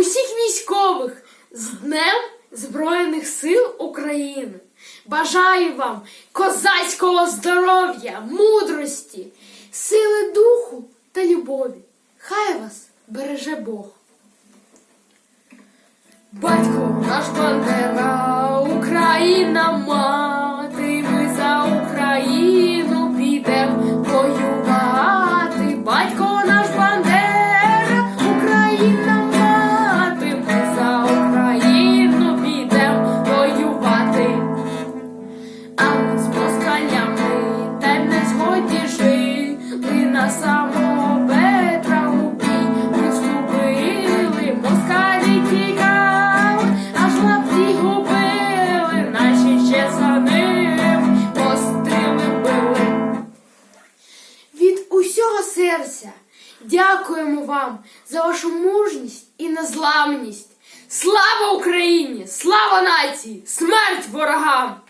усіх військових з Днем Збройних сил України. Бажаю вам козацького здоров'я, мудрості, сили духу та любові. Хай вас береже Бог. Батько наш бандера, Україна ма. Серця дякуємо вам за вашу мужність і незламність. Слава Україні! Слава нації! Смерть ворогам!